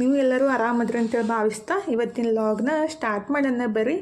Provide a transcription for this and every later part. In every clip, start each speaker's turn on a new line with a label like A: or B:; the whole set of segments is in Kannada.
A: ನೀವು ಎಲ್ಲರೂ ಆರಾಮದ್ರಿ ಅಂತೇಳಿ ಭಾವಿಸ್ತಾ ಇವತ್ತಿನ ಲಾಗ್ನ ಸ್ಟಾರ್ಟ್ ಮಾಡೋಣ ಬರ್ರಿ.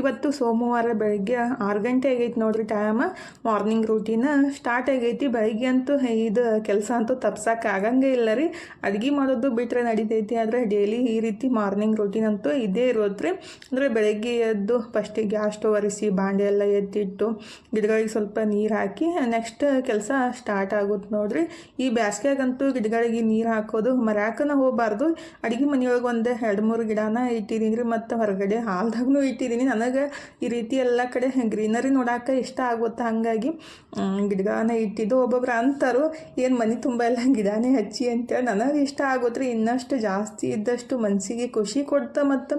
A: ಇವತ್ತು ಸೋಮವಾರ ಬೆಳಗ್ಗೆ ಆರು ಗಂಟೆ ಆಗೈತಿ ನೋಡ್ರಿ ಟೈಮ್ ಮಾರ್ನಿಂಗ್ ರೂಟೀನ್ ಸ್ಟಾರ್ಟ್ ಆಗೈತಿ. ಬೆಳಗ್ಗೆ ಅಂತೂ ಇದು ಕೆಲಸ ಅಂತೂ ತಪ್ಸಕ್ಕೆ ಆಗಂಗೆ ಇಲ್ಲ ರೀ. ಅಡುಗೆ ಮಾಡೋದು ಬಿಟ್ಟರೆ ನಡೀತೈತಿ. ಆದರೆ ಡೈಲಿ ಈ ರೀತಿ ಮಾರ್ನಿಂಗ್ ರೂಟೀನ್ ಅಂತೂ ಇದೇ ಇರೋದ್ರಿ. ಅಂದರೆ ಬೆಳಗ್ಗೆ ಎದ್ದು ಫಸ್ಟಿಗೆ ಗ್ಯಾಸ್ ಸ್ಟೋವ್ ಒರೆಸಿ, ಬಾಂಡೆ ಎಲ್ಲ ಎತ್ತಿಟ್ಟು, ಗಿಡಗಳಿಗೆ ಸ್ವಲ್ಪ ನೀರು ಹಾಕಿ ನೆಕ್ಸ್ಟ್ ಕೆಲಸ ಸ್ಟಾರ್ಟ್ ಆಗುತ್ತೆ ನೋಡ್ರಿ. ಈ ಬ್ಯಾಸ್ಗ್ಯಾಗಂತೂ ಗಿಡಗಳಿಗೆ ನೀರು ಹಾಕೋದು ಮರ್ಯಾಕನ ಹೋಗಬಾರ್ದು. ಅಡುಗೆ ಮನೆಯೊಳಗೆ ಒಂದು ಎರಡು ಮೂರು ಗಿಡನ ಇಟ್ಟಿದ್ದೀನಿ ರೀ ಮತ್ತು ಹೊರಗಡೆ ಹಾಲ್ದಾಗೂ ಇಟ್ಟಿದ್ದೀನಿ ನನಗೆ ಈ ರೀತಿ ಎಲ್ಲ ಕಡೆ ಗ್ರೀನರಿ ನೋಡೋಕೆ ಇಷ್ಟ ಆಗುತ್ತೆ ಹಾಗಾಗಿ ಗಿಡಗಳನ್ನ ಇಟ್ಟಿದ್ದು ಒಬ್ಬೊಬ್ರು ಅಂತಾರು, ಏನು ಮನೆ ತುಂಬ ಎಲ್ಲ ಗಿಡನೇ ಹಚ್ಚಿ ಅಂತೇಳಿ ನನಗೆ ಇಷ್ಟ ಆಗುತ್ತೆ ಇನ್ನಷ್ಟು ಜಾಸ್ತಿ ಇದ್ದಷ್ಟು ಮನಸ್ಸಿಗೆ ಖುಷಿ ಕೊಡ್ತಾ ಮತ್ತು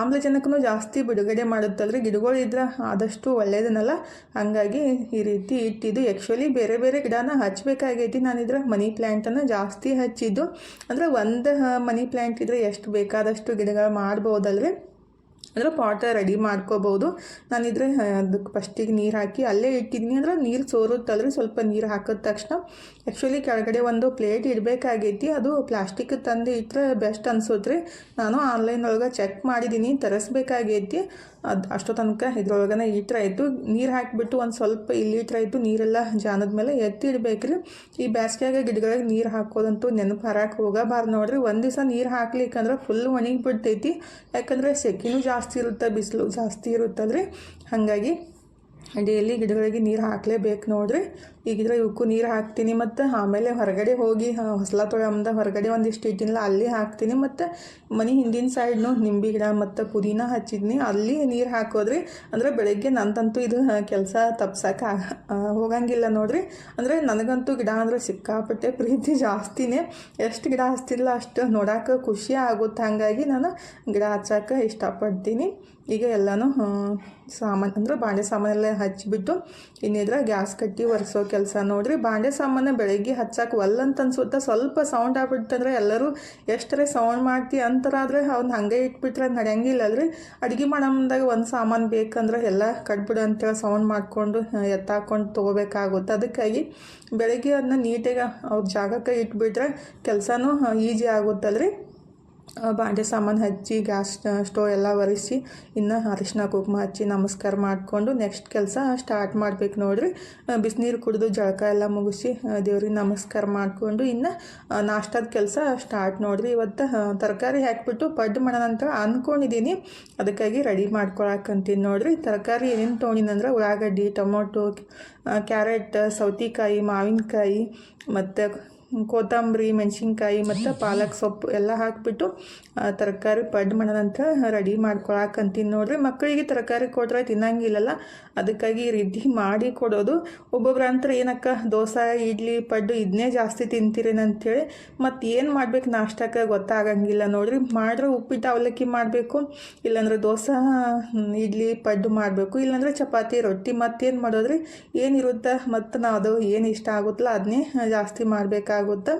A: ಆಮ್ಲಜನಕನೂ ಜಾಸ್ತಿ ಬಿಡುಗಡೆ ಮಾಡುತ್ತಲ್ರಿ. ಗಿಡಗಳು ಇದ್ರೆ ಆದಷ್ಟು ಒಳ್ಳೆಯದನ್ನಲ್ಲ ಹಾಗಾಗಿ ಈ ರೀತಿ ಇಟ್ಟಿದ್ದು. ಆ್ಯಕ್ಚುಲಿ ಬೇರೆ ಬೇರೆ ಗಿಡನ ಹಚ್ಚಬೇಕಾಗೈತಿ ನಾನಿದ್ರೆ ಮನಿ ಪ್ಲ್ಯಾಂಟನ್ನು ಜಾಸ್ತಿ ಹಚ್ಚಿದ್ದು. ಅಂದರೆ ಒಂದು ಮನಿ ಪ್ಲ್ಯಾಂಟ್ ಇದ್ರೆ ಎಷ್ಟು ಬೇಕಾದಷ್ಟು ಗಿಡಗಳು ಮಾಡ್ಬೋದಲ್ರಿ ಅಂದರೆ ಪಾಟ ರೆಡಿ ಮಾಡ್ಕೋಬೋದು. ನಾನಿದ್ರೆ ಅದಕ್ಕೆ ಫಸ್ಟಿಗೆ ನೀರು ಹಾಕಿ ಅಲ್ಲೇ ಇಟ್ಟಿದ್ದೀನಿ ಅಂದ್ರೆ ನೀರು ಸೋರುತ್ತಲ್ರಿ, ಸ್ವಲ್ಪ ನೀರು ಹಾಕಿದ ತಕ್ಷಣ. ಆ್ಯಕ್ಚುಲಿ ಕೆಳಗಡೆ ಒಂದು ಪ್ಲೇಟ್ ಇಡಬೇಕಾಗೈತಿ. ಅದು ಪ್ಲಾಸ್ಟಿಕ್ ತಂದು ಇಟ್ಟರೆ ಬೆಸ್ಟ್ ಅನ್ಸೋದ್ರಿ ನಾನು ಆನ್ಲೈನ್ ಒಳಗೆ ಚೆಕ್ ಮಾಡಿದ್ದೀನಿ ತರಿಸ್ಬೇಕಾಗೈತಿ. ಅದು ಅಷ್ಟೋ ತನಕ ಇದ್ರೊಳಗನೆ ಇಟ್ರಾಯ್ತು ನೀರು ಹಾಕಿಬಿಟ್ಟು ಒಂದು ಸ್ವಲ್ಪ ಇಲ್ಲಿ ಇಟ್ರಾಯ್ತು ನೀರೆಲ್ಲ ಜಾನದ ಮೇಲೆ ಎತ್ತಿ ಇಡ್ಬೇಕ್ರಿ ಈ ಬೇಸಿಗೆಯಾಗ ಗಿಡಗಳಿಗೆ ನೀರು ಹಾಕೋದಂತೂ ನೆನಪು ಹರಕ್ಕೆ ಹೋಗಬಾರ್ದು ನೋಡ್ರಿ. ಒಂದು ದಿವಸ ನೀರು ಹಾಕ್ಲಿಕ್ಕಂದ್ರೆ ಫುಲ್ ಒಣಗಿ ಬಿಡ್ತೈತಿ ಯಾಕಂದರೆ ಸೆಕೆನೂ ಜಾಸ್ತಿ ಇರುತ್ತೆ, ಬಿಸಿಲು ಜಾಸ್ತಿ ಇರುತ್ತಲ್ರಿ ಹಾಗಾಗಿ ಡೈಲಿ ಗಿಡಗಳಿಗೆ ನೀರು ಹಾಕಲೇಬೇಕು ನೋಡ್ರಿ. ಈಗಿದ್ರೆ ಇವಕ್ಕೂ ನೀರು ಹಾಕ್ತೀನಿ ಮತ್ತು ಆಮೇಲೆ ಹೊರಗಡೆ ಹೋಗಿ ಹೊಸಲ ತೊಳೆಯಮ್ದ ಹೊರಗಡೆ ಒಂದಿಷ್ಟು ಇಟ್ಟಿನಿಲ್ಲ ಅಲ್ಲಿ ಹಾಕ್ತೀನಿ ಮತ್ತು ಮನೆ ಹಿಂದಿನ ಸೈಡ್ನು ನಿಂಬೆ ಗಿಡ ಮತ್ತು ಪುದೀನ ಹಚ್ಚಿದ್ನಿ. ಅಲ್ಲಿ ನೀರು ಹಾಕೋದ್ರಿ, ಅಂದರೆ ಬೆಳಗ್ಗೆ ನಂತಂತೂ ಇದು ಕೆಲಸ ತಪ್ಸಕ್ಕೆ ಹೋಗಂಗಿಲ್ಲ ನೋಡ್ರಿ. ಅಂದರೆ ನನಗಂತೂ ಗಿಡ ಅಂದರೆ ಸಿಕ್ಕಾಪಟ್ಟೆ ಪ್ರೀತಿ ಜಾಸ್ತಿನೇ. ಎಷ್ಟು ಗಿಡ ಹಚ್ತಿಲ್ಲ ಅಷ್ಟು ನೋಡೋಕೆ ಖುಷಿ ಆಗುತ್ತೆ ಹಾಗಾಗಿ ನಾನು ಗಿಡ ಹಚ್ಚೋಕೆ ಇಷ್ಟಪಡ್ತೀನಿ. ಈಗ ಎಲ್ಲನೂ ಸಾಮಾನು, ಅಂದ್ರೆ ಬಾಂಡೆ ಸಾಮಾನೆಲ್ಲ ಹಚ್ಚಿಬಿಟ್ಟು ಇನ್ನಿದ್ರೆ ಗ್ಯಾಸ್ ಕಟ್ಟಿ ಒರೆಸೋ ಕೆಲಸ ನೋಡ್ರಿ. ಬಾಂಡೆ ಸಾಮಾನು ಬೆಳಗ್ಗೆ ಹಚ್ಚಕ್ಕೆ ಒಲ್ಲಂತ ಅನ್ಸುತ್ತೆ. ಸ್ವಲ್ಪ ಸೌಂಡ್ ಆಗ್ಬಿಡ್ತಂದ್ರೆ ಎಲ್ಲರೂ, ಎಷ್ಟರೇ ಸೌಂಡ್ ಮಾಡ್ತಿ ಅಂತರಾದ್ರೆ ಅವ್ನು ಹಾಗೆ ಇಟ್ಬಿಟ್ರೆ ನಡೆಯಂಗಿಲ್ಲ ಅಲ್ರಿ. ಅಡುಗೆ ಮಾಡಮ್ದಾಗ ಒಂದು ಸಾಮಾನು ಬೇಕಂದ್ರೆ ಎಲ್ಲ ಕಟ್ಬಿಡು ಅಂತೇಳಿ ಸೌಂಡ್ ಮಾಡಿಕೊಂಡು ಎತ್ತಾಕೊಂಡು ತೊಗೋಬೇಕಾಗುತ್ತೆ. ಅದಕ್ಕಾಗಿ ಬೆಳಗ್ಗೆ ಅದನ್ನ ನೀಟಾಗಿ ಅವ್ರ ಜಾಗಕ್ಕೆ ಇಟ್ಬಿಟ್ರೆ ಕೆಲಸನೂ ಈಜಿ ಆಗುತ್ತಲ್ರಿ. ಬಾಂಡೆ ಸಾಮಾನು ಹಚ್ಚಿ ಗ್ಯಾಸ್ ಸ್ಟೋವ್ ಎಲ್ಲ ಒರೆಸಿ, ಇನ್ನು ಅರಿಶಿನ ಕುಂಕುಮ ಹಚ್ಚಿ, ನಮಸ್ಕಾರ ಮಾಡಿಕೊಂಡು ನೆಕ್ಸ್ಟ್ ಕೆಲಸ ಸ್ಟಾರ್ಟ್ ಮಾಡ್ಬೇಕು ನೋಡ್ರಿ. ಬಿಸಿನೀರು ಕುಡಿದು ಜಳಕ ಎಲ್ಲ ಮುಗಿಸಿ ದೇವ್ರಿಗೆ ನಮಸ್ಕಾರ ಮಾಡಿಕೊಂಡು ಇನ್ನು ನಾಷ್ಟದ ಕೆಲಸ ಸ್ಟಾರ್ಟ್ ನೋಡ್ರಿ. ಇವತ್ತು ತರಕಾರಿ ಹಾಕಿಬಿಟ್ಟು ಪಡ್ಡು ಮಾಡೋಣ ಅಂತ ಅಂದ್ಕೊಂಡಿದ್ದೀನಿ ಅದಕ್ಕಾಗಿ ರೆಡಿ ಮಾಡ್ಕೊಳಕ್ಕಂತೀನಿ ನೋಡ್ರಿ. ತರಕಾರಿ ಏನೇನು ತೊಗೊಂಡಿನಂದ್ರೆ ಉಳ್ಳಾಗಡ್ಡಿ, ಟೊಮೊಟೊ ಕ್ಯಾರೆಟ್, ಸೌತೆಕಾಯಿ, ಮಾವಿನಕಾಯಿ, ಮತ್ತು ಕೊತ್ತಂಬರಿ, ಮೆಣಸಿನ್ಕಾಯಿ ಮತ್ತು ಪಾಲಕ್ ಸೊಪ್ಪು ಎಲ್ಲ ಹಾಕಿಬಿಟ್ಟು ತರಕಾರಿ ಪಡ್ಡು ಮಾಡೋದಂತ ರೆಡಿ ಮಾಡ್ಕೊಳಕ್ಕಂತೀನಿ ನೋಡಿರಿ. ಮಕ್ಕಳಿಗೆ ತರಕಾರಿ ಕೊಟ್ಟರೆ ತಿನ್ನಂಗಿಲ್ಲಲ್ಲ. ಅದಕ್ಕಾಗಿ ಈ ರೀತಿ ಮಾಡಿ ಕೊಡೋದು. ಒಬ್ಬೊಬ್ರು ಅಂತಾರೆ, ಏನಕ್ಕ, ದೋಸೆ, ಇಡ್ಲಿ, ಪಡ್ಡು ಇದನ್ನೇ ಜಾಸ್ತಿ ತಿಂತೀರೇನಂತೇಳಿ ಮತ್ತು ಏನು ಮಾಡ್ಬೇಕು ನಾಷ್ಟಕ್ಕೆ ಗೊತ್ತಾಗಂಗಿಲ್ಲ. ನೋಡಿರಿ, ಮಾಡಿದ್ರೆ ಉಪ್ಪಿಟ್ಟು ಅವಲಕ್ಕಿ ಮಾಡಬೇಕು, ಇಲ್ಲಾಂದ್ರೆ ದೋಸೆ ಇಡ್ಲಿ, ಪಡ್ಡು ಮಾಡಬೇಕು. ಇಲ್ಲಾಂದ್ರೆ ಚಪಾತಿ, ರೊಟ್ಟಿ ಮತ್ತೇನು ಮಾಡೋದ್ರಿ? ಏನಿರುತ್ತೆ, ಮತ್ತು ನಾವು ಅದು ಏನು ಇಷ್ಟ ಆಗುತ್ತಲ್ಲ ಅದನ್ನೇ ಜಾಸ್ತಿ ಮಾಡಬೇಕಾಗುತ್ತೆ.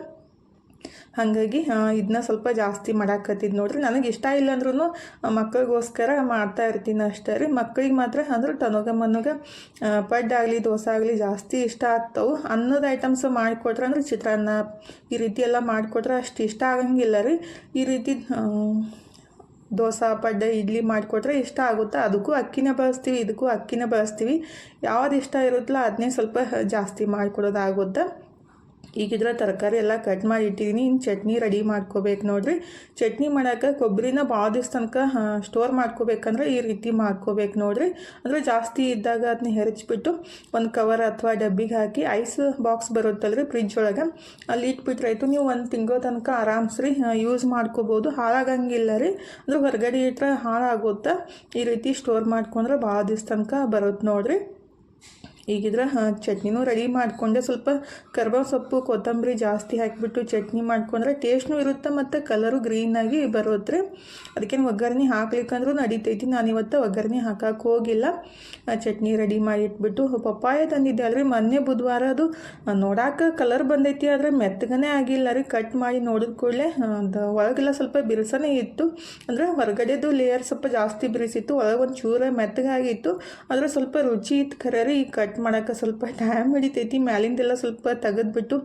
A: ಹಾಗಾಗಿ ಇದನ್ನ ಸ್ವಲ್ಪ ಜಾಸ್ತಿ ಮಾಡಾಕತ್ತಿದ್ದು ನೋಡ್ರಿ. ನನಗೆ ಇಷ್ಟ ಇಲ್ಲ ಅಂದ್ರೂ ಮಕ್ಕಳಿಗೋಸ್ಕರ ಮಾಡ್ತಾ ಇರ್ತೀನಿ ಅಷ್ಟೇ ರೀ. ಮಕ್ಕಳಿಗೆ ಮಾತ್ರ ಅಂದ್ರೆ ತನಗ ಮನಗ ಪಡ್ಡಾಗಲಿ ದೋಸೆ ಆಗಲಿ ಜಾಸ್ತಿ ಇಷ್ಟ ಆಗ್ತವೆ. ಅನ್ನದ ಐಟಮ್ಸ್ ಮಾಡಿಕೊಟ್ರೆ ಅಂದ್ರೆ ಚಿತ್ರಾನ್ನ ಈ ರೀತಿ ಎಲ್ಲ ಮಾಡಿಕೊಟ್ರೆ ಅಷ್ಟು ಇಷ್ಟ ಆಗಂಗಿಲ್ಲ ರೀ. ಈ ರೀತಿ ದೋಸೆ, ಪಡ್ಡೆ, ಇಡ್ಲಿ ಮಾಡಿಕೊಟ್ರೆ ಇಷ್ಟ ಆಗುತ್ತೆ? ಅದಕ್ಕೂ ಅಕ್ಕಿನೇ ಬಳಸ್ತೀವಿ, ಇದಕ್ಕೂ ಅಕ್ಕಿನೇ ಬಳಸ್ತೀವಿ. ಯಾವ್ದು ಇಷ್ಟ ಇರುತ್ತಲ್ಲ ಅದನ್ನೇ ಸ್ವಲ್ಪ ಜಾಸ್ತಿ ಮಾಡಿಕೊಡೋದಾಗುತ್ತೆ? ಈಗಿದ್ರೆ ತರಕಾರಿ ಎಲ್ಲ ಕಟ್ ಮಾಡಿ ಇಟ್ಟಿದ್ದೀನಿ ಇನ್ನು ಚಟ್ನಿ ರೆಡಿ ಮಾಡ್ಕೋಬೇಕು ನೋಡಿರಿ. ಚಟ್ನಿ ಮಾಡೋಕೆ ಕೊಬ್ಬರಿನ ಭಾಳ ದಿವ್ಸ ತನಕ ಸ್ಟೋರ್ ಮಾಡ್ಕೋಬೇಕಂದ್ರೆ ಈ ರೀತಿ ಮಾಡ್ಕೋಬೇಕು ನೋಡಿರಿ. ಅಂದರೆ ಜಾಸ್ತಿ ಇದ್ದಾಗ ಅದನ್ನ ಹೆರಚ್ಬಿಟ್ಟು ಒಂದು ಕವರ್ ಅಥವಾ ಡಬ್ಬಿಗೆ ಹಾಕಿ ಐಸ್ ಬಾಕ್ಸ್ ಬರುತ್ತಲ್ರಿ ಫ್ರಿಜ್ ಒಳಗೆ. ಅಲ್ಲಿ ಇಟ್ಬಿಟ್ರಾಯ್ತು ನೀವು ಒಂದು ತಿಂಗಳ ತನಕ ಆರಾಮ್ಸ್ರಿ ಯೂಸ್ ಮಾಡ್ಕೋಬೋದು. ಹಾಳಾಗಂಗಿಲ್ಲ ರೀ. ಅಂದ್ರೆ ಹೊರಗಡೆ ಇಟ್ಟರೆ ಹಾಳಾಗುತ್ತೆ ಈ ರೀತಿ ಸ್ಟೋರ್ ಮಾಡ್ಕೊಂಡ್ರೆ ಭಾಳ ದಿವ್ಸ ತನಕ ಬರುತ್ತೆ ನೋಡಿರಿ. ಈಗಿದ್ರೆ ಚಟ್ನಿನೂ ರೆಡಿ ಮಾಡಿಕೊಂಡೆ. ಸ್ವಲ್ಪ ಕರ್ಬೇವು ಸೊಪ್ಪು, ಕೊತ್ತಂಬರಿ ಜಾಸ್ತಿ ಹಾಕಿಬಿಟ್ಟು ಚಟ್ನಿ ಮಾಡ್ಕೊಂಡ್ರೆ ಟೇಸ್ಟ್ನೂ ಇರುತ್ತೆ ಮತ್ತು ಕಲರು ಗ್ರೀನಾಗಿ ಬರೋದ್ರೆ ಅದಕ್ಕೇನು ಒಗ್ಗರಣೆ ಹಾಕ್ಲಿಕ್ಕಂದ್ರೂ ನಡೀತೈತಿ. ನಾನು ಇವತ್ತು ಒಗ್ಗರಣೆ ಹಾಕಕ್ಕೆ ಹೋಗಿಲ್ಲ. ಚಟ್ನಿ ರೆಡಿ ಮಾಡಿ ಇಟ್ಬಿಟ್ಟು ಪಪ್ಪಾಯ ತಂದಿದ್ದೆ. ಅಲ್ರಿ ಮೊನ್ನೆ ಬುಧವಾರ ಅದು ನೋಡಾಕ ಕಲರ್ ಬಂದೈತಿ, ಆದರೆ ಮೆತ್ತಗನೇ ಆಗಿಲ್ಲ ರೀ. ಕಟ್ ಮಾಡಿ ನೋಡಿದ ಕೂಡಲೇ ಒಳಗೆಲ್ಲ ಸ್ವಲ್ಪ ಬಿರುಸನೇ ಇತ್ತು. ಅಂದರೆ ಹೊರಗಡೆದು ಲೇಯರ್ ಸ್ವಲ್ಪ ಜಾಸ್ತಿ ಬಿರಿಸಿತ್ತು. ಒಳಗೆ ಒಂದು ಚೂರ ಮೆತ್ತಗಾಗಿತ್ತು. ಆದರೆ ಸ್ವಲ್ಪ ರುಚಿ ಇತ್ತು ಖರೆ ರೀ. ಈ ಕಟ್ ಕಟ್ ಮಾಡೋಕೆ ಸ್ವಲ್ಪ ಟೈಮ್ ಹಿಡಿತೈತಿ, ಮ್ಯಾಲಿಂದೆಲ್ಲ ಸ್ವಲ್ಪ ತೆಗೆದ್ಬಿಟ್ಟು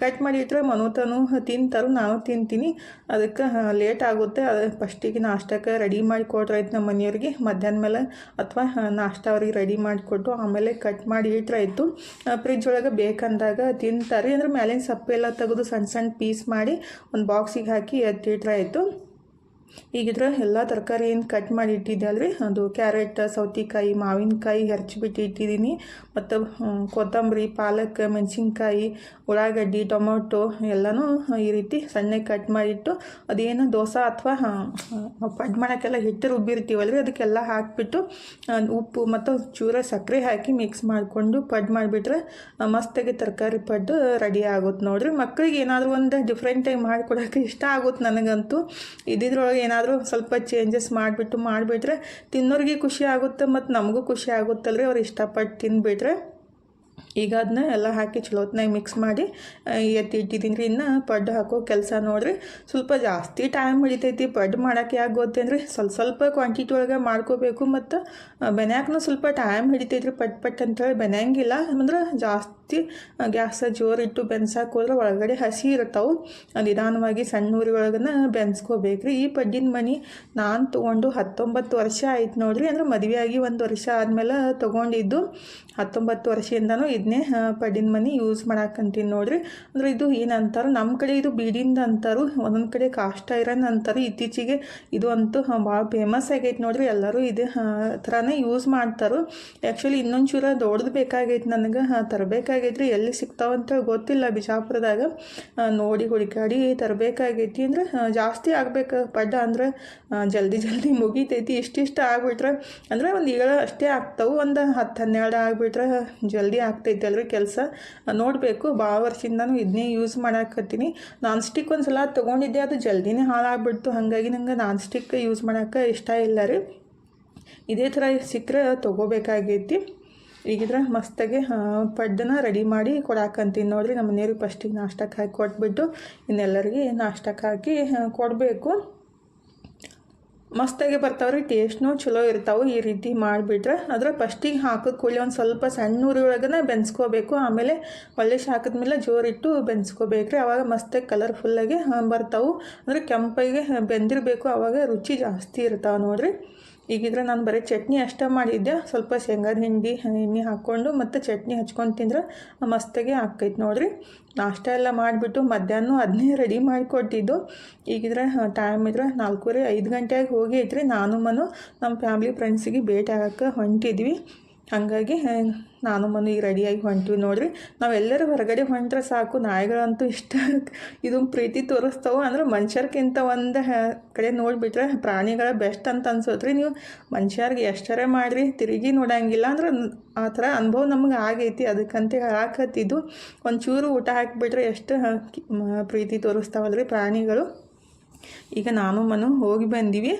A: ಕಟ್ ಮಾಡಿ ಇಟ್ಟರೆ ಮನೋತನು ತಿಂತಾರು, ನಾನು ತಿಂತೀನಿ. ಅದಕ್ಕೆ ಲೇಟ್ ಆಗುತ್ತೆ. ಅದು ಫಸ್ಟಿಗೆ ನಾಷ್ಟಕ್ಕೆ ರೆಡಿ ಮಾಡಿ ಕೊಟ್ರಾಯ್ತು ನಮ್ಮ ಮನೆಯವ್ರಿಗೆ. ಮಧ್ಯಾಹ್ನ ಮೇಲೆ ಅಥವಾ ನಾಷ್ಟ ಅವ್ರಿಗೆ ರೆಡಿ ಮಾಡಿಕೊಟ್ಟು ಆಮೇಲೆ ಕಟ್ ಮಾಡಿ ಇಟ್ರಾಯ್ತು. ಫ್ರಿಜ್ ಒಳಗೆ ಬೇಕಂದಾಗ ತಿಂತಾರೆ. ಅಂದ್ರೆ ಮ್ಯಾಲಿನ ಸಪ್ಪೆಲ್ಲ ತೆಗೆದು ಸಣ್ಣ ಸಣ್ಣ ಪೀಸ್ ಮಾಡಿ ಒಂದು ಬಾಕ್ಸಿಗೆ ಹಾಕಿ ಎತ್ತಿಟ್ರಾಯ್ತು ಈಗಿದ್ರೆ ಎಲ್ಲ ತರಕಾರಿ ಏನು ಕಟ್ ಮಾಡಿ ಇಟ್ಟಿದ್ದೆ ಅಲ್ರಿ? ಅದು ಕ್ಯಾರೆಟ್ ಸೌತೆಕಾಯಿ, ಮಾವಿನಕಾಯಿ ಹೆರ್ಚಿಬಿಟ್ಟು ಇಟ್ಟಿದ್ದೀನಿ. ಮತ್ತು ಕೊತ್ತಂಬರಿ, ಪಾಲಕ್, ಮೆಣಸಿನ್ಕಾಯಿ, ಉಳ್ಳಾಗಡ್ಡಿ, ಟೊಮೊಟೊ ಎಲ್ಲನೂ ಈ ರೀತಿ ಸಣ್ಣಗೆ ಕಟ್ ಮಾಡಿಟ್ಟು ಅದೇನು ದೋಸೆ ಅಥವಾ ಪಡ್ ಮಾಡೋಕ್ಕೆಲ್ಲ ಹಿಟ್ಟು ರುಬ್ಬಿರ್ತೀವಲ್ರಿ ಅದಕ್ಕೆಲ್ಲ ಹಾಕಿಬಿಟ್ಟು ಉಪ್ಪು ಮತ್ತು ಚೂರ ಸಕ್ಕರೆ ಹಾಕಿ ಮಿಕ್ಸ್ ಮಾಡಿಕೊಂಡು ಪಡ್ ಮಾಡಿಬಿಟ್ರೆ ಮಸ್ತಾಗಿ ತರಕಾರಿ ಪಡ್ಡು ರೆಡಿ ಆಗುತ್ತೆ ನೋಡಿರಿ. ಮಕ್ಕಳಿಗೆ ಏನಾದರೂ ಒಂದು ಡಿಫ್ರೆಂಟಾಗಿ ಮಾಡಿಕೊಡೋಕೆ ಇಷ್ಟ ಆಗುತ್ತೆ ನನಗಂತೂ. ಇದ್ದಿದ್ರೊಳಗೆ ಏನಾದರೂ ಸ್ವಲ್ಪ ಚೇಂಜಸ್ ಮಾಡಿಬಿಟ್ಟು ಮಾಡಿಬಿಟ್ರೆ ತಿನ್ನೋರಿಗೆ ಖುಷಿ ಆಗುತ್ತೆ ಮತ್ತು ನಮಗೂ ಖುಷಿ ಆಗುತ್ತಲ್ರಿ ಅವ್ರು ಇಷ್ಟಪಟ್ಟು ತಿಂದುಬಿಟ್ರೆ. ಈಗ ಅದನ್ನ ಎಲ್ಲ ಹಾಕಿ ಚಲೋತ್ನಾಗ ಮಿಕ್ಸ್ ಮಾಡಿ ಎತ್ತಿ ಇಟ್ಟಿದ್ದೀನಿ ರೀ ಇನ್ನು ಪಡ್ಡು ಹಾಕೋ ಕೆಲಸ ನೋಡಿರಿ. ಸ್ವಲ್ಪ ಜಾಸ್ತಿ ಟೈಮ್ ಹಿಡಿತೈತಿ. ಪಡ್ಡು ಮಾಡೋಕ್ಕೆ ಯಾಕೆ ಗೊತ್ತೇನ್ರಿ? ಸ್ವಲ್ಪ ಸ್ವಲ್ಪ ಕ್ವಾಂಟಿಟಿ ಒಳಗೆ ಮಾಡ್ಕೋಬೇಕು ಮತ್ತು ಬೆನ್ಯಾಕ್ನೂ ಸ್ವಲ್ಪ ಟೈಮ್ ಹಿಡಿತೈತ್ರಿ ಪಟ್ ಪಟ್ ಅಂತೇಳಿ. ಬೆನ್ಯಾಂಗಿಲ್ಲ ಅಂದ್ರೆ ಜಾಸ್ತಿ ಗ್ಯಾಸ್ ಜೋರಿಟ್ಟು ಬೆನ್ಸಕ್ಕೆ ಹೋದ್ರೆ ಒಳಗಡೆ ಹಸಿ ಇರ್ತಾವೆ. ನಿಧಾನವಾಗಿ ಸಣ್ಣ ಒಳಗನ ಬೆನ್ಸ್ಕೋಬೇಕ್ರಿ. ಈ ಪಡ್ಡಿನ ಮನೆ ನಾನು ತೊಗೊಂಡು ಹತ್ತೊಂಬತ್ತು ವರ್ಷ ಆಯ್ತು ನೋಡ್ರಿ. ಅಂದ್ರೆ ಮದುವೆ ಆಗಿ ಒಂದು ವರ್ಷ ಆದಮೇಲೆ ತೊಗೊಂಡಿದ್ದು. ಹತ್ತೊಂಬತ್ತು ವರ್ಷದಿಂದನೂ ಇದನ್ನೇ ಪಡ್ಡಿನ ಮನೆ ಯೂಸ್ ಮಾಡಾಕಂತೀನಿ ನೋಡ್ರಿ. ಅಂದ್ರೆ ಇದು ಏನಂತಾರೆ ನಮ್ಮ ಕಡೆ ಇದು ಬೀಡಿಂದ ಅಂತಾರು, ಒಂದೊಂದು ಕಡೆ ಕಾಷ್ಟ ಐರನ್ ಅಂತಾರೆ. ಇತ್ತೀಚೆಗೆ ಇದು ಅಂತೂ ಭಾಳ ಫೇಮಸ್ ಆಗೈತೆ ನೋಡ್ರಿ. ಎಲ್ಲರೂ ಇದೇ ಥರನೇ ಯೂಸ್ ಮಾಡ್ತಾರೆ. ಆ್ಯಕ್ಚುಲಿ ಇನ್ನೊಂದು ಚೂರ ದೊಡ್ಡದು ಬೇಕಾಗೈತೆ ನನಗೆ ತರಬೇಕಾಗೈತ್ರಿ ಎಲ್ಲಿ ಸಿಗ್ತಾವಂತ ಗೊತ್ತಿಲ್ಲ ಬಿಜಾಪುರದಾಗ. ನೋಡಿ ಹುಡುಕಾಡಿ ತರಬೇಕಾಗೈತಿ ಅಂದ್ರೆ ಜಾಸ್ತಿ ಆಗ್ಬೇಕು ಪಡ್ಡ ಅಂದ್ರೆ ಜಲ್ದಿ ಜಲ್ದಿ ಮುಗಿತೈತಿ. ಇಷ್ಟಿಷ್ಟು ಆಗ್ಬಿಟ್ರೆ ಅಂದ್ರೆ ಒಂದು ಏಳು ಅಷ್ಟೇ ಆಗ್ತಾವೆ. ಒಂದು ಹತ್ತು ಹನ್ನೆರಡು ಆಗ್ಬಿಟ್ರೆ ಜಲ್ದಿ ಆಗ್ತೈತಿ ಅಲ್ರಿ ಕೆಲಸ. ನೋಡಬೇಕು ಭಾಳ ವರ್ಷದಿಂದನೂ ಇದನ್ನೇ ಯೂಸ್ ಮಾಡಾಕತ್ತೀನಿ. ನಾನ್ ಸ್ಟಿಕ್ ಒಂದು ಸಲ ತೊಗೊಂಡಿದ್ದೆ, ಅದು ಜಲ್ದಿನೇ ಹಾಳಾಗ್ಬಿಡ್ತು. ಹಾಗಾಗಿ ನಂಗೆ ನಾನ್ ಸ್ಟಿಕ್ ಯೂಸ್ ಮಾಡೋಕ್ಕೆ ಇಷ್ಟ ಇಲ್ಲ ರೀ. ಇದೇ ಥರ ಸಿಕ್ಕರೆ ತೊಗೋಬೇಕಾಗೈತಿ. ಈಗಿದ್ರೆ ಮಸ್ತಾಗಿ ಪಡ್ಡನ್ನ ರೆಡಿ ಮಾಡಿ ಕೊಡಾಕಂತೀನಿ ನೋಡಿರಿ ನಮ್ಮ ಮನೆಯವ್ರಿಗೆ ಫಸ್ಟಿಗೆ ನಾಷ್ಟಕ್ಕೆ ಹಾಕಿ ಕೊಟ್ಬಿಟ್ಟು ಇನ್ನೆಲ್ಲರಿಗೆ ನಾಷ್ಟಕ್ಕೆ ಹಾಕಿ ಕೊಡಬೇಕು. ಮಸ್ತಾಗಿ ಬರ್ತಾವ್ರಿ ಟೇಸ್ಟ್ನು ಚಲೋ ಇರ್ತಾವೆ. ಈ ರೀತಿ ಮಾಡಿಬಿಟ್ರೆ ಅದ್ರ ಫಸ್ಟಿಗೆ ಹಾಕಿದ ಕೂಡಲೇ ಒಂದು ಸ್ವಲ್ಪ ಸಣ್ಣ ಉರಿ ಒಳಗನೆ ಬೆನ್ಸ್ಕೋಬೇಕು. ಆಮೇಲೆ ಒಳ್ಳೆ ಹಾಕಿದ್ಮೇಲೆ ಜೋರಿಟ್ಟು ಬೆನ್ಸ್ಕೋಬೇಕ್ರಿ. ಅವಾಗ ಮಸ್ತಾಗಿ ಕಲರ್ಫುಲ್ಲಾಗಿ ಬರ್ತಾವೆ. ಅಂದರೆ ಕೆಂಪಗೆ ಬೆಂದಿರಬೇಕು. ಆವಾಗ ರುಚಿ ಜಾಸ್ತಿ ಇರ್ತಾವೆ ನೋಡಿರಿ. ಈಗಿದ್ರೆ ನಾನು ಬರೀ ಚಟ್ನಿ ಅಷ್ಟೇ ಮಾಡಿದ್ದೆ. ಸ್ವಲ್ಪ ಶೇಂಗಾದ ಹಿಂಡಿ, ಎಣ್ಣೆ ಹಾಕ್ಕೊಂಡು ಮತ್ತು ಚಟ್ನಿ ಹಚ್ಕೊಂಡು ತಿಂದ್ರೆ ಮಸ್ತಾಗಿ ಹಾಕೈತೆ ನೋಡಿರಿ. ನಾಷ್ಟ ಎಲ್ಲ ಮಾಡಿಬಿಟ್ಟು ಮಧ್ಯಾಹ್ನ ಅದನ್ನೇ ರೆಡಿ ಮಾಡಿಕೊಟ್ಟಿದ್ದು. ಈಗಿದ್ರೆ ಟೈಮ್ ಇದ್ರೆ ನಾಲ್ಕೂವರೆ ಐದು ಗಂಟೆಗೆ ಹೋಗಿ ಐತ್ರಿ ನಾನು ಮನು ನಮ್ಮ ಫ್ಯಾಮ್ಲಿ ಫ್ರೆಂಡ್ಸಿಗೆ ಭೇಟಿ ಆಗಕ್ಕೆ ಹೊಂಟಿದ್ವಿ. ಹಾಗಾಗಿ ನಾನು ಮನೆ ಈಗ ರೆಡಿಯಾಗಿ ಹೊಂಟಿವಿ ನೋಡ್ರಿ. ನಾವೆಲ್ಲರೂ ಹೊರಗಡೆ ಹೊಂಟ್ರೆ ಸಾಕು. ನಾಯಿಗಳಂತೂ ಇಷ್ಟ. ಇದು ಪ್ರೀತಿ ತೋರಿಸ್ತಾವೆ. ಅಂದ್ರೆ ಮನುಷ್ಯರ್ಗಿಂತ ಒಂದು ಕಡೆ ನೋಡಿಬಿಟ್ರೆ ಪ್ರಾಣಿಗಳ ಬೆಸ್ಟ್ ಅಂತ ಅನ್ಸೋತ್ರಿ ನೀವು. ಮನುಷ್ಯರ್ಗೆ ಎಷ್ಟರೇ ಮಾಡಿರಿ, ತಿರುಗಿ ನೋಡಂಗಿಲ್ಲ. ಅಂದ್ರೆ ಆ ಥರ ಅನುಭವ ನಮ್ಗೆ ಆಗೈತಿ. ಅದಕ್ಕಂತ ಹೇಳಾಕತ್ತಿದ್ದು ಒಂಚೂರು ಊಟ ಹಾಕಿಬಿಟ್ರೆ ಎಷ್ಟು ಪ್ರೀತಿ ತೋರಿಸ್ತಾವಲ್ರಿ ಪ್ರಾಣಿಗಳು. ಈಗ ನಾನು ಮನು ಹೋಗಿ ಬಂದೀವಿ.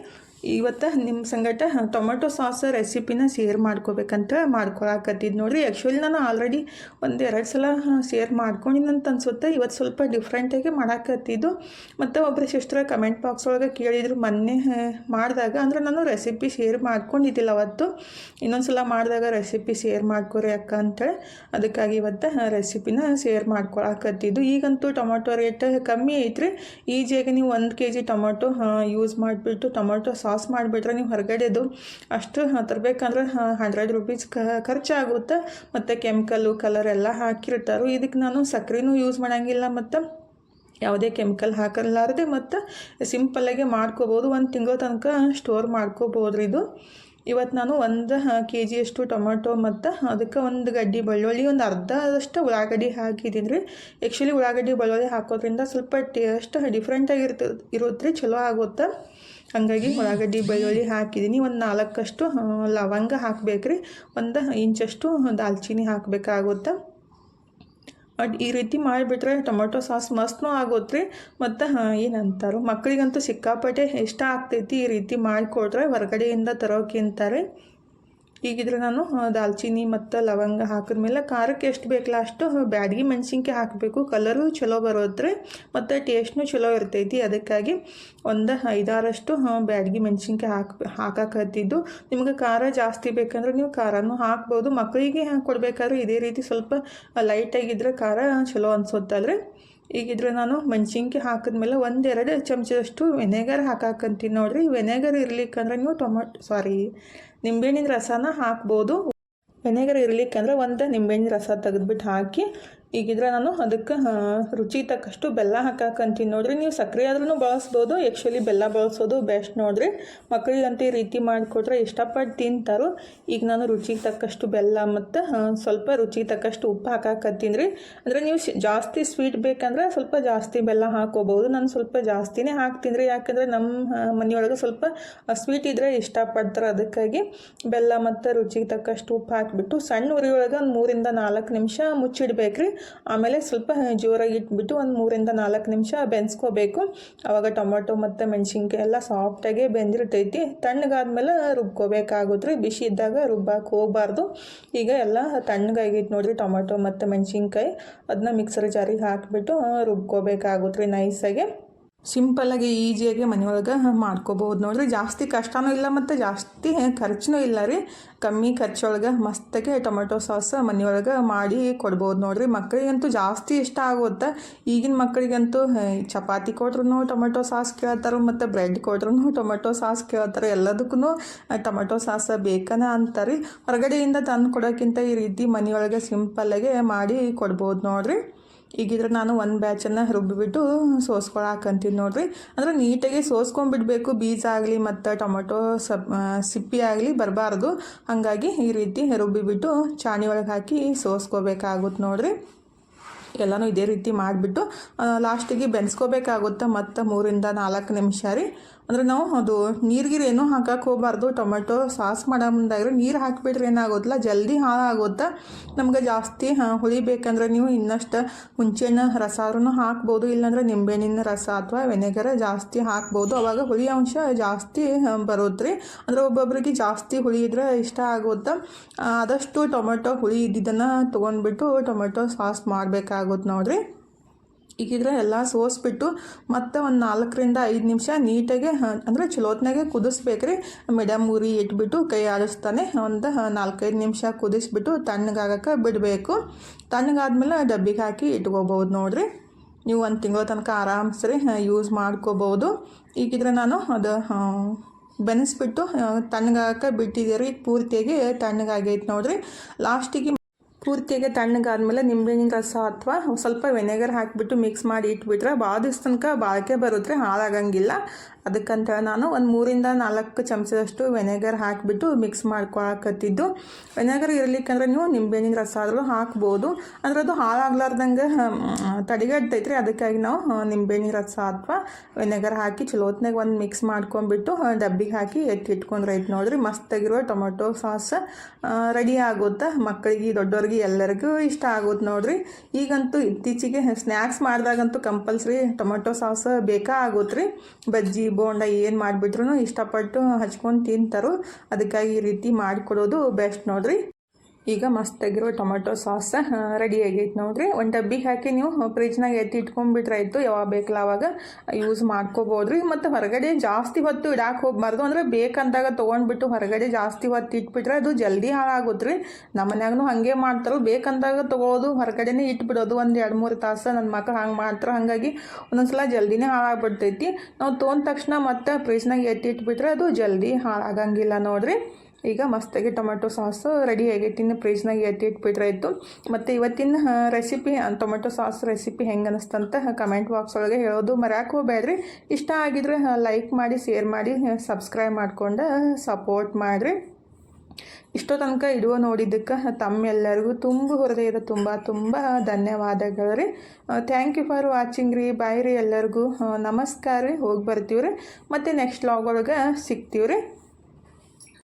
A: ಇವತ್ತು ನಿಮ್ಮ ಸಂಗಟ ಟೊಮೆಟೊ ಸಾಸ್ ರೆಸಿಪಿನ ಶೇರ್ ಮಾಡ್ಕೋಬೇಕಂತ ಮಾಡ್ಕೊಳಕತ್ತಿದ್ದು ನೋಡಿರಿ. ಆ್ಯಕ್ಚುಲಿ ನಾನು ಆಲ್ರೆಡಿ ಒಂದು ಎರಡು ಸಲ ಶೇರ್ ಮಾಡ್ಕೊಂಡಿನಂತ ಅನ್ಸುತ್ತೆ. ಇವತ್ತು ಸ್ವಲ್ಪ ಡಿಫ್ರೆಂಟಾಗಿ ಮಾಡಾಕತ್ತಿದ್ದು. ಮತ್ತು ಒಬ್ಬರು ಸಿಸ್ಟರ್ ಕಮೆಂಟ್ ಬಾಕ್ಸ್ ಒಳಗೆ ಕೇಳಿದ್ರು ಮೊನ್ನೆ ಮಾಡಿದಾಗ. ಅಂದ್ರೆ ನಾನು ರೆಸಿಪಿ ಶೇರ್ ಮಾಡ್ಕೊಂಡಿದ್ದಿಲ್ಲ ಅವತ್ತು. ಇನ್ನೊಂದು ಸಲ ಮಾಡಿದಾಗ ರೆಸಿಪಿ ಶೇರ್ ಮಾಡ್ಕೊರಿ ಅಕ್ಕ ಅಂತೇಳಿ. ಅದಕ್ಕಾಗಿ ಇವತ್ತು ರೆಸಿಪಿನ ಶೇರ್ ಮಾಡ್ಕೊಳಕತ್ತಿದ್ದು. ಈಗಂತೂ ಟೊಮೊಟೊ ರೇಟ್ ಕಮ್ಮಿ ಐತ್ರಿ. ಈಜಿಯಾಗಿ ನೀವು ಒಂದು ಕೆ ಜಿ ಟೊಮೊಟೊ ಯೂಸ್ ಮಾಡಿಬಿಟ್ಟು ಟೊಮೊಟೊ ಸಾಸ್ ಲಾಸ್ ಮಾಡಿಬಿಟ್ರೆ ನೀವು ಹೊರಗಡೆದು ಅಷ್ಟು ತರಬೇಕಂದ್ರೆ ಹಂಡ್ರೆಡ್ ರುಪೀಸ್ ಖರ್ಚಾಗುತ್ತೆ. ಮತ್ತು ಕೆಮಿಕಲ್ಲು ಕಲರ್ ಎಲ್ಲ ಹಾಕಿರ್ತಾರೆ. ಇದಕ್ಕೆ ನಾನು ಸಕ್ಕರೆನೂ ಯೂಸ್ ಮಾಡೋಂಗಿಲ್ಲ ಮತ್ತು ಯಾವುದೇ ಕೆಮಿಕಲ್ ಹಾಕಲಾರದೆ ಮತ್ತು ಸಿಂಪಲ್ಲಾಗೆ ಮಾಡ್ಕೋಬೋದು. ಒಂದು ತಿಂಗಳ ತನಕ ಸ್ಟೋರ್ ಮಾಡ್ಕೋಬೋದು ಇದು. ಇವತ್ತು ನಾನು ಒಂದು ಕೆ ಜಿಯಷ್ಟು ಟೊಮೆಟೊ ಮತ್ತು ಅದಕ್ಕೆ ಒಂದು ಗಡ್ಡಿ ಬೆಳ್ಳುಳ್ಳಿ, ಒಂದು ಅರ್ಧದಷ್ಟು ಉಳ್ಳಾಗಡ್ಡಿ ಹಾಕಿದ್ದೀನಿ ರೀ ಆ್ಯಕ್ಚುಲಿ ಉಳ್ಳಾಗಡ್ಡಿ, ಬೆಳ್ಳುಳ್ಳಿ ಹಾಕೋದ್ರಿಂದ ಸ್ವಲ್ಪ ಟೇಸ್ಟ್ ಡಿಫ್ರೆಂಟಾಗಿ ಇರುತ್ತೆ ರೀ ಚಲೋ ಆಗುತ್ತೆ. ಹಾಗಾಗಿ ಉಳ್ಳಾಗಡ್ಡಿ ಬೆಳ್ಳುಳ್ಳಿ ಹಾಕಿದ್ದೀನಿ. ಒಂದು ನಾಲ್ಕಷ್ಟು ಲವಂಗ ಹಾಕಬೇಕ್ರಿ. ಒಂದು ಇಂಚಷ್ಟು ದಾಲ್ಚಿನಿ ಹಾಕಬೇಕಾಗುತ್ತೆ. ಬಟ್ ಈ ರೀತಿ ಮಾಡಿಬಿಟ್ರೆ ಟೊಮೊಟೊ ಸಾಸ್ ಮಸ್ತ್ನೂ ಆಗುತ್ತೆ ರೀ ಮತ್ತು ಏನಂತಾರೆ ಮಕ್ಕಳಿಗಂತೂ ಸಿಕ್ಕಾಪಟ್ಟೆ ಇಷ್ಟ ಆಗ್ತೈತಿ ಈ ರೀತಿ ಮಾಡಿಕೊಟ್ರೆ ಹೊರಗಡೆಯಿಂದ ತರೋಕ್ಕಿಂತಾರೆ. ಈಗಿದ್ರೆ ನಾನು ದಾಲ್ಚಿನಿ ಮತ್ತು ಲವಂಗ ಹಾಕಿದ ಮೇಲೆ ಖಾರಕ್ಕೆ ಎಷ್ಟು ಬೇಕಲ್ಲ ಅಷ್ಟು ಬ್ಯಾಡಗಿ ಮೆಣಸಿನ್ಕಾಯಿ ಹಾಕಬೇಕು. ಕಲರು ಚಲೋ ಬರೋದ್ರೆ ಮತ್ತು ಟೇಸ್ಟ್ನು ಚಲೋ ಇರ್ತೈತಿ. ಅದಕ್ಕಾಗಿ ಒಂದು ಐದಾರಷ್ಟು ಬ್ಯಾಡಗಿ ಮೆಣಸಿನ್ಕಾಯಿ ಹಾಕಿ, ಹಾಕಾಕತ್ತಿದ್ದು. ನಿಮಗೆ ಖಾರ ಜಾಸ್ತಿ ಬೇಕಂದ್ರೆ ನೀವು ಖಾರನೂ ಹಾಕ್ಬೋದು. ಮಕ್ಕಳಿಗೆ ಕೊಡಬೇಕಾದ್ರೆ ಇದೇ ರೀತಿ ಸ್ವಲ್ಪ ಲೈಟಾಗಿದ್ದರೆ ಖಾರ ಚಲೋ ಅನ್ಸುತ್ತಲ್ರಿ. ಈಗಿದ್ರೆ ನಾನು ಮೆಣಸಿನ್ಕಾಯಿ ಹಾಕಿದ್ಮೇಲೆ ಒಂದೆರಡು ಚಮಚದಷ್ಟು ವೆನೆಗರ್ ಹಾಕಾಕಂತೀನಿ ನೋಡಿರಿ. ವೆನೆಗರ್ ಇರ್ಲಿಕ್ಕಂದ್ರೆ ನೀವು ಟೊಮೊಟೊ ಸಾರಿ ನಿಂಬೆಹಣ್ಣಿನ ರಸನ ಹಾಕ್ಬೋದು. ವಿನೆಗರ್ ಇರಲಿಕ್ಕೆ ಅಂದರೆ ಒಂದು ನಿಂಬೆಹಣ್ಣಿನ ರಸ ತೆಗೆದ್ಬಿಟ್ಟು ಹಾಕಿ ಈಗಿದ್ರೆ ನಾನು ಅದಕ್ಕೆ ರುಚಿ ತಕ್ಕಷ್ಟು ಬೆಲ್ಲ ಹಾಕಾಕಂತೀನಿ. ನೋಡ್ರಿ, ನೀವು ಸಕ್ಕರೆ ಆದ್ರೂ ಬಳಸ್ಬೋದು ಆ್ಯಕ್ಚುಲಿ ಬೆಲ್ಲ ಬಳಸೋದು ಬೆಸ್ಟ್ ನೋಡ್ರಿ. ಮಕ್ಕಳಿಗಂತೂ ಈ ರೀತಿ ಮಾಡಿಕೊಟ್ರೆ ಇಷ್ಟಪಟ್ಟು ತಿಂತಾರೋ. ಈಗ ನಾನು ರುಚಿಗೆ ತಕ್ಕಷ್ಟು ಬೆಲ್ಲ ಮತ್ತು ಸ್ವಲ್ಪ ರುಚಿಗೆ ತಕ್ಕಷ್ಟು ಉಪ್ಪು ಹಾಕಾಕತ್ತೀನಿ ರೀ ಅಂದರೆ ನೀವು ಜಾಸ್ತಿ ಸ್ವೀಟ್ ಬೇಕಂದ್ರೆ ಸ್ವಲ್ಪ ಜಾಸ್ತಿ ಬೆಲ್ಲ ಹಾಕೋಬೋದು ನಾನು ಸ್ವಲ್ಪ ಜಾಸ್ತಿನೇ ಹಾಕ್ತೀನಿ ರೀ ಯಾಕಂದರೆ ನಮ್ಮ ಮನೆಯೊಳಗೆ ಸ್ವಲ್ಪ ಸ್ವೀಟ್ ಇದ್ದರೆ ಇಷ್ಟಪಡ್ತಾರೆ. ಅದಕ್ಕಾಗಿ ಬೆಲ್ಲ ಮತ್ತು ರುಚಿಗೆ ತಕ್ಕಷ್ಟು ಉಪ್ಪು ಹಾಕಿಬಿಟ್ಟು ಸಣ್ಣ ಉರಿಯೊಳಗೆ ಒಂದು ಮೂರಿಂದ ನಾಲ್ಕು ನಿಮಿಷ ಮುಚ್ಚಿಡ್ಬೇಕ್ರಿ. ಆಮೇಲೆ ಸ್ವಲ್ಪ ಜೋರಾಗಿ ಇಟ್ಬಿಟ್ಟು ಒಂದು ಮೂರಿಂದ ನಾಲ್ಕು ನಿಮಿಷ ಬೆನ್ಸ್ಕೋಬೇಕು. ಆವಾಗ ಟೊಮೊಟೊ ಮತ್ತು ಮೆಣಸಿನ್ಕಾಯಿ ಎಲ್ಲ ಸಾಫ್ಟಾಗೆ ಬೆಂದಿರ್ತೈತಿ. ತಣ್ಣಗಾದ್ಮೇಲೆ ರುಬ್ಕೋಬೇಕಾಗುತ್ತೆ. ರೀ ಬಿಸಿ ಇದ್ದಾಗ ರುಬ್ಬಕ್ಕೆ ಹೋಗಬಾರ್ದು. ಈಗ ಎಲ್ಲ ತಣ್ಣಗಾಗಿತ್ತು ನೋಡಿರಿ ಟೊಮೊಟೊ ಮತ್ತು ಮೆಣಸಿನ್ಕಾಯಿ. ಅದನ್ನ ಮಿಕ್ಸರ್ ಜಾರಿಗೆ ಹಾಕಿಬಿಟ್ಟು ರುಬ್ಕೋಬೇಕಾಗುತ್ತೆ ರೀ ನೈಸಾಗಿ ಸಿಂಪಲ್ಲಾಗಿ ಈಸಿಯಾಗಿ ಮನೆಯೊಳಗೆ ಮಾಡ್ಕೋಬೋದು ನೋಡಿರಿ, ಜಾಸ್ತಿ ಕಷ್ಟನೂ ಇಲ್ಲ ಮತ್ತು ಜಾಸ್ತಿ ಖರ್ಚು ಇಲ್ಲ ರೀ. ಕಮ್ಮಿ ಖರ್ಚೊಳಗೆ ಮಸ್ತಾಗಿ ಟೊಮೆಟೊ ಸಾಸ್ ಮನೆಯೊಳಗೆ ಮಾಡಿ ಕೊಡ್ಬೋದು ನೋಡಿರಿ. ಮಕ್ಕಳಿಗಂತೂ ಜಾಸ್ತಿ ಇಷ್ಟ ಆಗುತ್ತೆ ಈಗಿನ ಮಕ್ಕಳಿಗಂತೂ ಚಪಾತಿ ಕೊಟ್ರು ಟೊಮೆಟೊ ಸಾಸ್ ಕೇಳ್ತಾರೆ ಮತ್ತು ಬ್ರೆಡ್ ಕೊಟ್ರು ಟೊಮೆಟೊ ಸಾಸ್ ಕೇಳ್ತಾರೆ ಎಲ್ಲದಕ್ಕೂ ಟೊಮೆಟೊ ಸಾಸ್ ಬೇಕನ ಅಂತಾರೆ ಹೊರಗಡೆಯಿಂದ ತಂದು ಕೊಡೋಕ್ಕಿಂತ ಈ ರೀತಿ ಮನೆಯೊಳಗೆ ಸಿಂಪಲ್ಲಾಗೆ ಮಾಡಿ ಕೊಡ್ಬೋದು ನೋಡ್ರಿ. ಈಗಿದ್ರೆ ನಾನು ಒಂದು ಬ್ಯಾಚನ್ನು ರುಬ್ಬಿಬಿಟ್ಟು ಸೋಸ್ಕೊಳಕಂತೀನಿ ನೋಡಿರಿ. ಅಂದ್ರೆ ನೀಟಾಗಿ ಸೋಸ್ಕೊಂಡ್ಬಿಡ್ಬೇಕು. ಬೀಜ ಆಗಲಿ ಮತ್ತು ಟೊಮೊಟೊ ಸಪ್ ಸಿಪ್ಪಿ ಆಗಲಿ ಬರಬಾರ್ದು. ಹಾಗಾಗಿ ಈ ರೀತಿ ರುಬ್ಬಿಬಿಟ್ಟು ಚಾಣಿ ಒಳಗೆ ಹಾಕಿ ಸೋಸ್ಕೋಬೇಕಾಗುತ್ತೆ ನೋಡಿರಿ. ಎಲ್ಲನೂ ಇದೇ ರೀತಿ ಮಾಡಿಬಿಟ್ಟು ಲಾಸ್ಟಿಗೆ ಬೆನ್ಸ್ಕೋಬೇಕಾಗುತ್ತೆ ಮತ್ತು ಮೂರಿಂದ ನಾಲ್ಕು ನಿಮಿಷ ರೀ. ಅಂದರೆ ನಾವು ಅದು ನೀರ್ಗೀರು ಏನೂ ಹಾಕಕ್ಕೆ ಹೋಗ್ಬಾರ್ದು. ಟೊಮೆಟೊ ಸಾಸ್ ಮಾಡೋ ಮುಂದಾಗಿರೋ ನೀರು ಹಾಕಿಬಿಟ್ರೆ ಏನಾಗೋದಿಲ್ಲ. ಜಲ್ದಿ ಹಾಳಾಗುತ್ತೆ ನಮ್ಗೆ ಜಾಸ್ತಿ ಹುಳಿ ಬೇಕಂದ್ರೆ ನೀವು ಇನ್ನಷ್ಟು ಹುಂಚೆಣ್ಣು ರಸ ಆದ್ರೂ ಹಾಕ್ಬೋದು. ಇಲ್ಲಾಂದ್ರೆ ನಿಂಬೆಹಣ್ಣಿನ ರಸ ಅಥವಾ ವೆನೆಗರ್ ಜಾಸ್ತಿ ಹಾಕ್ಬೋದು. ಅವಾಗ ಹುಳಿ ಅಂಶ ಜಾಸ್ತಿ ಬರೋದ್ರಿ. ಅಂದರೆ ಒಬ್ಬೊಬ್ಬರಿಗೆ ಜಾಸ್ತಿ ಹುಳಿ ಇದ್ರೆ ಇಷ್ಟ ಆಗುತ್ತೆ ಆ, ಆದಷ್ಟು ಟೊಮೆಟೊ ಹುಳಿ ಇದ್ದಿದ್ದನ್ನು ತೊಗೊಂಡ್ಬಿಟ್ಟು ಟೊಮೆಟೊ ಸಾಸ್ ಮಾಡಬೇಕಾಗುತ್ತೆ ನೋಡ್ರಿ. ಈಗಿದ್ರೆ ಎಲ್ಲ ಸೋಸ್ಬಿಟ್ಟು ಮತ್ತೆ ಒಂದು ನಾಲ್ಕರಿಂದ ಐದು ನಿಮಿಷ ನೀಟಾಗಿ ಅಂದರೆ ಚಲೋತ್ನಾಗೆ ಕುದಿಸ್ಬೇಕ್ರಿ. ಮೀಡಿಯಮ್ ಉರಿ ಇಟ್ಬಿಟ್ಟು ಕೈ ಆಡಿಸ್ತಾನೆ ಒಂದು ನಾಲ್ಕೈದು ನಿಮಿಷ ಕುದಿಸ್ಬಿಟ್ಟು ತಣ್ಣಗಾಗಕ್ಕೆ ಬಿಡಬೇಕು. ತಣ್ಣಗಾದ್ಮೇಲೆ ಡಬ್ಬಿಗೆ ಹಾಕಿ ಇಟ್ಕೋಬೋದು ನೋಡ್ರಿ. ನೀವು ಒಂದು ತಿಂಗಳ ತನಕ ಆರಾಮ್ಸ್ರಿ ಯೂಸ್ ಮಾಡ್ಕೋಬೋದು ಈಗಿದ್ರೆ ನಾನು ಅದು ಬೆನೆಸ್ಬಿಟ್ಟು ತಣ್ಣಗಾಗಕ್ಕೆ ಬಿಟ್ಟಿದ್ದೀರಿ ರೀ. ಪೂರ್ತಿಯಾಗಿ ತಣ್ಣಗಾಗೈತೆ ನೋಡ್ರಿ. ಲಾಸ್ಟಿಗೆ ಪೂರ್ತಿಯಾಗಿ ತಣ್ಣಗಾದ್ಮೇಲೆ ನಿಂಬೆಹಣ್ಣಿನ ರಸ ಅಥವಾ ಸ್ವಲ್ಪ ವೆನೆಗರ್ ಹಾಕಿಬಿಟ್ಟು ಮಿಕ್ಸ್ ಮಾಡಿ ಇಟ್ಬಿಟ್ರೆ ಭಾಳ ದಿವ್ಸ ತನಕ ಬಾಳಿಕೆ ಬರುತ್ತೆ ಹಾಳಾಗಂಗಿಲ್ಲ. ಅದಕ್ಕಂತ ನಾನು ಒಂದು ಮೂರಿಂದ ನಾಲ್ಕು ಚಮಚದಷ್ಟು ವೆನೆಗರ್ ಹಾಕಿಬಿಟ್ಟು ಮಿಕ್ಸ್ ಮಾಡ್ಕೊಳಕತ್ತಿದ್ದು. ವೆನೆಗರ್ ಇರಲಿಕ್ಕಂದ್ರೆ ನೀವು ನಿಂಬೆಹಣ್ಣಿನ ರಸ ಆದರೂ ಹಾಕ್ಬೋದು. ಅಂದ್ರೆ ಅದು ಹಾಳಾಗ್ಲಾರ್ದಂಗೆ ತಡೆಗಟ್ಟೈತ್ರಿ ಅದಕ್ಕಾಗಿ ನಾವು ನಿಂಬೆಹಣ್ಣಿನ ರಸ ಅಥವಾ ವೆನೆಗರ್ ಹಾಕಿ ಚಲೋತ್ನಾಗ ಒಂದು ಮಿಕ್ಸ್ ಮಾಡ್ಕೊಂಡ್ಬಿಟ್ಟು ಡಬ್ಬಿಗೆ ಹಾಕಿ ಎತ್ತಿ ಇಟ್ಕೊಂಡ್ರೆ ಐತೆ ನೋಡ್ರಿ ಮಸ್ತಾಗಿರೋ ಟೊಮೊಟೊ ಸಾಸ್ ರೆಡಿ ಆಗುತ್ತೆ ಮಕ್ಕಳಿಗೆ ದೊಡ್ಡವ್ರಿಗೆ ಎಲ್ಲರಿಗೂ ಇಷ್ಟ ಆಗುತ್ತೆ ನೋಡ್ರಿ. ಈಗಂತೂ ಇತ್ತೀಚೆಗೆ ಸ್ನ್ಯಾಕ್ಸ್ ಮಾಡಿದಾಗಂತೂ ಕಂಪಲ್ಸರಿ ಟೊಮೆಟೊ ಸಾಸ್ ಬೇಕಾ ಆಗುತ್ತೆ ರೀ ಬಜ್ಜಿ, ಬೋಂಡ ಏನು ಮಾಡಿಬಿಟ್ರು ಇಷ್ಟಪಟ್ಟು ಹಚ್ಕೊಂಡು ತಿಂತಾರೋ. ಅದಕ್ಕಾಗಿ ಈ ರೀತಿ ಮಾಡಿಕೊಡೋದು ಬೆಸ್ಟ್ ನೋಡ್ರಿ. ಈಗ ಮಸ್ತ್ ಆಗಿರೋ ಟೊಮೆಟೊ ಸಾಸ್ ರೆಡಿ ಆಗೈತೆ ನೋಡ್ರಿ. ಒಂದು ಡಬ್ಬಿ ಹಾಕಿ ನೀವು ಫ್ರಿಜ್ನಾಗ ಎತ್ತಿ ಇಟ್ಕೊಂಡ್ಬಿಟ್ರೆ ಆಯಿತು, ಯಾವಾಗ ಬೇಕಲ್ಲ ಅವಾಗ ಯೂಸ್ ಮಾಡ್ಕೋಬೋದ್ರಿ. ಮತ್ತು ಹೊರಗಡೆ ಜಾಸ್ತಿ ಹೊತ್ತು ಇಡಾಕೆ ಹೋಗ್ಬಾರ್ದು. ಅಂದರೆ ಬೇಕಂದಾಗ ತೊಗೊಂಡ್ಬಿಟ್ಟು ಹೊರಗಡೆ ಜಾಸ್ತಿ ಹೊತ್ತು ಇಟ್ಬಿಟ್ರೆ ಅದು ಜಲ್ದಿ ಹಾಳಾಗುತ್ತೆ ರೀ ನಮ್ಮ ಮನ್ಯಾಗೂ ಹಾಗೆ ಮಾಡ್ತಾರೆ ಬೇಕಂದಾಗ ತೊಗೊಳೋದು ಹೊರಗಡೆನೇ ಇಟ್ಬಿಡೋದು. ಒಂದು ಎರಡು ಮೂರು ತಾಸು ನನ್ನ ಮಕ್ಳು ಹಂಗೆ ಮಾಡ್ತಾರೆ, ಹಾಗಾಗಿ ಒಂದೊಂದ್ಸಲ ಜಲ್ದಿನೇ ಹಾಳಾಗ್ಬಿಡ್ತೈತಿ. ನಾವು ತೊಗೊಂಡ ತಕ್ಷಣ ಮತ್ತೆ ಫ್ರಿಜ್ನಾಗ ಎತ್ತಿ ಇಟ್ಬಿಟ್ರೆ ಅದು ಜಲ್ದಿ ಹಾಳಾಗಂಗಿಲ್ಲ ನೋಡ್ರಿ. ಈಗ ಮಸ್ತಾಗಿ ಟೊಮೆಟೊ ಸಾಸು ರೆಡಿ ಆಗೈತಿ. ಇನ್ನು ಫ್ರಿಜ್ನಾಗ ಎತ್ತಿ ಇಟ್ಬಿಟ್ರೆ ಆಯಿತು. ಮತ್ತು ಇವತ್ತಿನ ರೆಸಿಪಿ ಟೊಮೆಟೊ ಸಾಸ್ ರೆಸಿಪಿ ಹೆಂಗೆ ಅನಿಸ್ತಂತ ಕಮೆಂಟ್ ಬಾಕ್ಸ್ ಒಳಗೆ ಹೇಳೋದು ಮರ್ಯಾಕೆ ಹೋಗ್ಬೇಡ್ರಿ. ಇಷ್ಟ ಆಗಿದ್ರೆ ಲೈಕ್ ಮಾಡಿ ಶೇರ್ ಮಾಡಿ ಸಬ್ಸ್ಕ್ರೈಬ್ ಮಾಡ್ಕೊಂಡು ಸಪೋರ್ಟ್ ಮಾಡಿರಿ. ಇಷ್ಟೋ ತನಕ ಇಡುವ ನೋಡಿದ್ದಕ್ಕೆ ತಮ್ಮೆಲ್ಲರಿಗೂ ತುಂಬ ಹೃದಯದ ತುಂಬ ತುಂಬ ಧನ್ಯವಾದಗಳು ರೀ. ಥ್ಯಾಂಕ್ ಯು ಫಾರ್ ವಾಚಿಂಗ್ ರೀ. ಬಾಯ್ ರೀ ಎಲ್ಲರಿಗೂ. ನಮಸ್ಕಾರ ರೀ. ಹೋಗಿ ಬರ್ತೀವಿ ರೀ ಮತ್ತು ನೆಕ್ಸ್ಟ್ ಲಾಗ್ ಒಳಗೆ ಸಿಗ್ತೀವಿ ರೀ